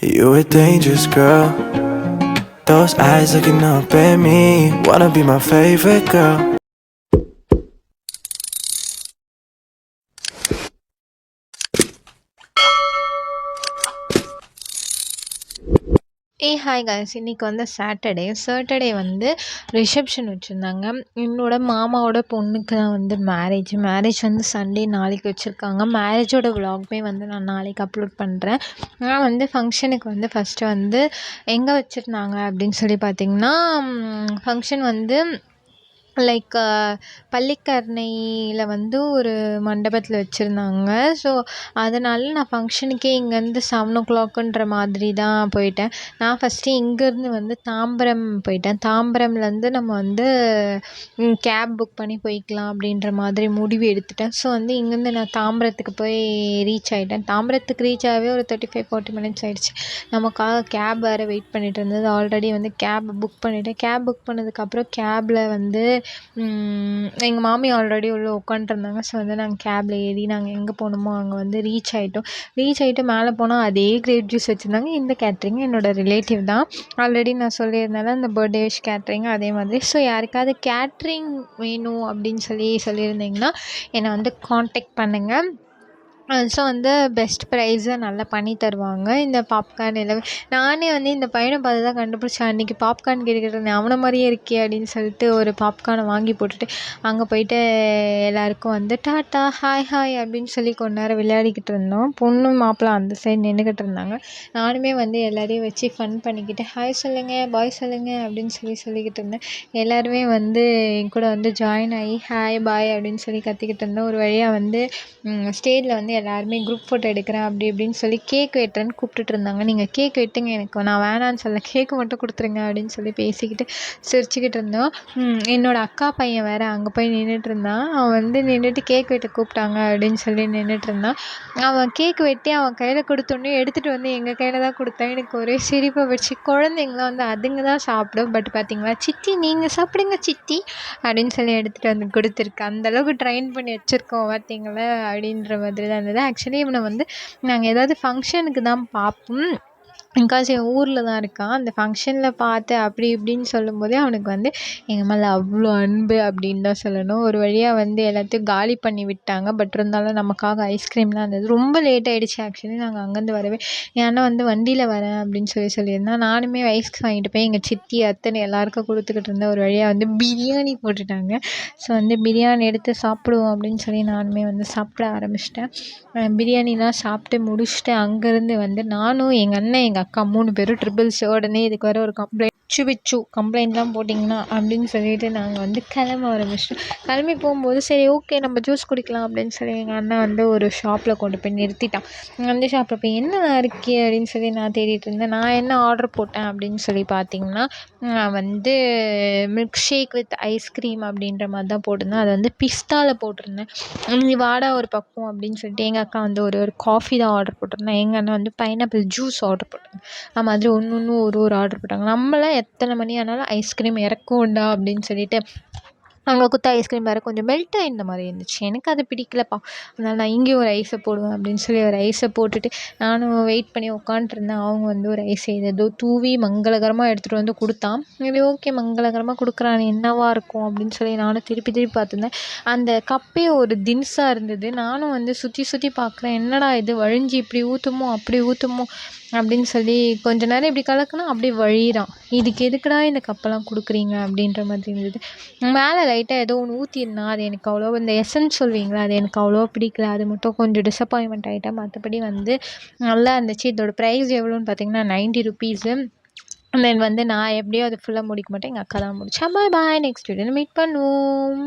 You a dangerous girl. Those eyes looking up at me. Wanna be my favorite girl. Hey hi guys இன்றைக்கி வந்து Saturday Saturday வந்து reception வச்சுருந்தாங்க. என்னோட மாமாவோட பொண்ணுக்கு தான் வந்து மேரேஜ் மேரேஜ் வந்து சண்டே நாளைக்கு வச்சுருக்காங்க. மேரேஜோட விலாகுமே வந்து நான் நாளைக்கு அப்லோட் பண்ணுறேன் நான் வந்து ஃபங்க்ஷனுக்கு வந்து ஃபஸ்ட்டு வந்து எங்கே வச்சுருந்தாங்க அப்படின்னு சொல்லி பார்த்திங்கன்னா ஃபங்க்ஷன் வந்து லைக் uh, பள்ளிக்கரணையில் வந்து ஒரு மண்டபத்தில் வச்சுருந்தாங்க. ஸோ அதனால் நான் ஃபங்க்ஷனுக்கே இங்கேருந்து செவன் ஓ கிளாக்குன்ற மாதிரி தான் போயிட்டேன். நான் ஃபஸ்ட்டு இங்கேருந்து வந்து தாம்பரம் போயிட்டேன். தாம்பரம்லேருந்து நம்ம வந்து கேப் புக் பண்ணி போய்க்கலாம் அப்படின்ற மாதிரி முடிவு எடுத்துட்டேன். ஸோ வந்து இங்கேருந்து நான் தாம்பரத்துக்கு போய் ரீச் ஆகிட்டேன் தாம்பரத்துக்கு ரீச் ஆகவே ஒரு தேர்ட்டி ஃபைவ் ஃபார்ட்டி மினிட்ஸ் ஆகிடுச்சு நமக்காக கேப் வேறு வெயிட் பண்ணிகிட்டு இருந்தது. ஆல்ரெடி வந்து கேப் புக் பண்ணிவிட்டேன் கேப் புக் பண்ணதுக்கப்புறம் கேபில் வந்து எங்கள் மாமி ஆல்ரெடி உள்ளே உட்காண்ட்ருந்தாங்க ஸோ வந்து நாங்கள் கேபில் ஏறி நாங்கள் எங்கே போகணுமோ அங்கே வந்து ரீச் ஆகிட்டோம் ரீச் ஆகிட்டு மேலே போனால் அதே கிரேப் ஜூஸ் வச்சுருந்தாங்க. இந்த கேட்ரிங் என்னோடய ரிலேட்டிவ் தான். ஆல்ரெடி நான் சொல்லியிருந்தேன்ல அந்த பர்த்டே விஷ் கேட்ரிங் அதே மாதிரி. ஸோ யாருக்காவது கேட்ரிங் வேணும் அப்படின்னு சொல்லி சொல்லியிருந்தீங்கன்னா என்னை வந்து காண்டாக்ட் பண்ணுங்கள் ஸோ வந்து பெஸ்ட் ப்ரைஸை நல்லா பண்ணி தருவாங்க. இந்த பாப்கார்ன் எல்லாமே நானே வந்து இந்த பையனை பார்த்து தான் கண்டுபிடிச்சேன். அன்றைக்கி பாப்கார்ன் கேட்டுக்கிட்டு இருந்தேன் அவனை மாதிரியே இருக்கே அப்படின்னு சொல்லிட்டு ஒரு பாப்கார்னை வாங்கி போட்டுட்டு அங்கே போயிட்டு எல்லாருக்கும் வந்து டாட்டா ஹாய் ஹாய் அப்படின்னு சொல்லி கொஞ்ச நேரம் விளையாடிக்கிட்டு இருந்தோம். பொண்ணு மாப்பிள்ளை அந்த சைடு நின்றுக்கிட்டு இருந்தாங்க. நானுமே வந்து எல்லாரையும் வச்சு ஃபன் பண்ணிக்கிட்டு ஹாய் சொல்லுங்கள் பாய் சொல்லுங்கள் அப்படின்னு சொல்லி சொல்லிக்கிட்டு இருந்தேன். எல்லாருமே வந்து என் கூட வந்து ஜாயின் ஆகி ஹாய் பாய் அப்படின்னு சொல்லி கற்றுக்கிட்டு இருந்தோம். ஒரு வழியாக வந்து ஸ்டேஜில் வந்து எல்லாருமே குரூப் ஃபோட்டோ எடுக்கிறேன் அப்படி இப்படின்னு சொல்லி கேக் வெட்டுறேன்னு கூப்பிட்டுட்டு இருந்தாங்க. நீங்கள் கேக் வெட்டுங்க எனக்கு நான் வேணான்னு சொல்ல கேக்கு மட்டும் கொடுத்துருங்க அப்படின்னு சொல்லி பேசிக்கிட்டு சிரிச்சுக்கிட்டு இருந்தோம். என்னோடய அக்கா பையன் வேறு அங்கே போய் நின்றுட்டு இருந்தான். அவன் வந்து நின்றுட்டு கேக் வெட்ட கூப்பிட்டாங்க அப்படின்னு சொல்லி நின்றுட்டு இருந்தான். அவன் கேக் வெட்டி அவன் கையில் கொடுத்தோன்னே எடுத்துகிட்டு வந்து எங்கள் கையில் தான் கொடுத்தான். எனக்கு ஒரே சிரிப்பை வச்சு குழந்தைங்களாம் வந்து அதுங்க தான் சாப்பிடும். பட் பார்த்தீங்களா சித்தி நீங்கள் சாப்பிடுங்க சித்தி அப்படின்னு சொல்லி எடுத்துகிட்டு வந்து கொடுத்துருக்கு. அந்தளவுக்கு ட்ரைன் பண்ணி வச்சுருக்கோம் பார்த்தீங்களா அப்படின்ற மாதிரி தான் இருந்தது. ஆக்சுவலி இவனை வந்து நாங்கள் ஏதாவது ஃபங்க்ஷனுக்கு தான் பார்ப்போம் பிகாஸ் என் ஊரில் தான் இருக்கான் அந்த ஃபங்க்ஷனில் பார்த்தேன் அப்படி இப்படின்னு சொல்லும்போதே அவனுக்கு வந்து எங்கள் மேலே அவ்வளோ அன்பு அப்படின்னு தான் சொல்லணும். ஒரு வழியாக வந்து எல்லாத்தையும் காலி பண்ணி விட்டாங்க. பட் இருந்தாலும் நமக்காக ஐஸ்கிரீம்லாம் இருந்தது. ரொம்ப லேட் ஆகிடுச்சு ஆக்சுவலி நாங்கள் அங்கேருந்து வரவே ஏன்னா வந்து வண்டியில் வரேன் அப்படின்னு சொல்லி சொல்லியிருந்தான். நானுமே ஐஸ்க்கு வாங்கிட்டு போய் எங்கள் சித்தி அத்தனை எல்லாருக்கும் கொடுத்துக்கிட்டு இருந்தேன் ஒரு வழியாக வந்து பிரியாணி போட்டுட்டாங்க. ஸோ வந்து பிரியாணி எடுத்து சாப்பிடுவோம் அப்படின்னு சொல்லி நானுமே வந்து சாப்பிட ஆரம்பிச்சிட்டேன். பிரியாணிலாம் சாப்பிட்டு முடிச்சுட்டு அங்கேருந்து வந்து நானும் எங்கள் அண்ணன் எங்கள் அக்கா மூணு பேரும் ட்ரிபிள்ஸ் உடனே இதுக்கு வர ஒரு கம்ப்ளைண்ட் பிச்சு பிச்சு கம்ப்ளைண்ட்லாம் போட்டிங்கன்னா அப்படின்னு சொல்லிட்டு நாங்கள் வந்து கிளம்ப ஆரம்பிச்சிட்டோம். கிளம்பி போகும்போது சரி ஓகே நம்ம ஜூஸ் குடிக்கலாம் அப்படின்னு சொல்லி எங்கள் அண்ணன் வந்து ஒரு ஷாப்பில் கொண்டு போய் நிறுத்திட்டான். அந்த ஷாப்பில் போய் என்ன இருக்கே? அப்படின்னு சொல்லி நான் தேடிட்டு இருந்தேன். நான் என்ன ஆர்டர் போட்டேன் அப்படின்னு சொல்லி பார்த்தீங்கன்னா நான் வந்து மில்க் ஷேக் வித் ஐஸ்கிரீம் அப்படின்ற மாதிரி தான் போட்டிருந்தேன். அதை வந்து பிஸ்தாவில் போட்டிருந்தேன். நீ வாடா ஒரு பக்கம் அப்படின்னு சொல்லிட்டு எங்கள் அக்கா வந்து ஒரு ஒரு காஃபி தான் ஆர்டர் போட்டிருந்தேன். எங்கள் அண்ணன் வந்து பைனாப்பிள் ஜூஸ் ஆர்டர் போட்டேன் அது மாதிரி ஒன்று ஒன்று ஒரு ஒரு ஆர்டர் போட்டாங்க. நம்மளாம் எத்தனை மணி ஆனாலும் ஐஸ்கிரீம் இறக்கும்டா அப்படின்னு சொல்லிட்டு அங்கே கொடுத்த ஐஸ்கிரீம் வேறு கொஞ்சம் மெல்ட் ஆகிருந்த மாதிரி இருந்துச்சு. எனக்கு அது பிடிக்கலப்பா. அதனால் நான் இங்கேயும் ஒரு ஐஸை போடுவேன் அப்படின்னு சொல்லி ஒரு ஐஸை போட்டுட்டு நானும் வெயிட் பண்ணி உட்காண்ட்ருந்தேன் அவங்க வந்து ஒரு ஐஸை ஏதோ தூவி மங்களகரமாக எடுத்துகிட்டு வந்து கொடுத்தான். சரி ஓகே மங்களகரமாக கொடுக்குறான். என்னவா இருக்கும் அப்படின்னு சொல்லி நானும் திருப்பி திருப்பி பார்த்துருந்தேன். அந்த கப்பே ஒரு தின்ஸாக இருந்தது. நானும் வந்து சுற்றி சுற்றி பார்க்குறேன். என்னடா இது? வழிஞ்சு இப்படி ஊற்றுமோ அப்படி ஊற்றுமோ அப்படின்னு சொல்லி கொஞ்ச நேரம் இப்படி கலக்குனா அப்படியே வழியிறான். இதுக்கு எதுக்குடா இந்த கப்பெல்லாம் கொடுக்குறீங்க அப்படின்ற மாதிரி இருந்தது. மேலே லைட்டாக ஏதோ ஒன்று ஊற்றிருந்தான் அது எனக்கு அவ்வளோ இந்த எசன்ஸ் சொல்வீங்களா? அது எனக்கு அவ்வளோ பிடிக்கல. அது மட்டும் கொஞ்சம் டிசப்பாயின்மெண்ட் ஆகிட்டேன் மற்றபடி வந்து நல்லா இருந்துச்சு. இதோட ப்ரைஸ் எவ்வளோன்னு பார்த்தீங்கன்னா நைன்ட்டி ருப்பீஸு தென் வந்து நான் எப்படியோ அது ஃபுல்லாக முடிக்க மாட்டேன். எங்கள் அக்கா தான் முடிச்சா பாய் பாய் நெக்ஸ்ட் வீடியோவில் மீட் பண்ணுவோம்.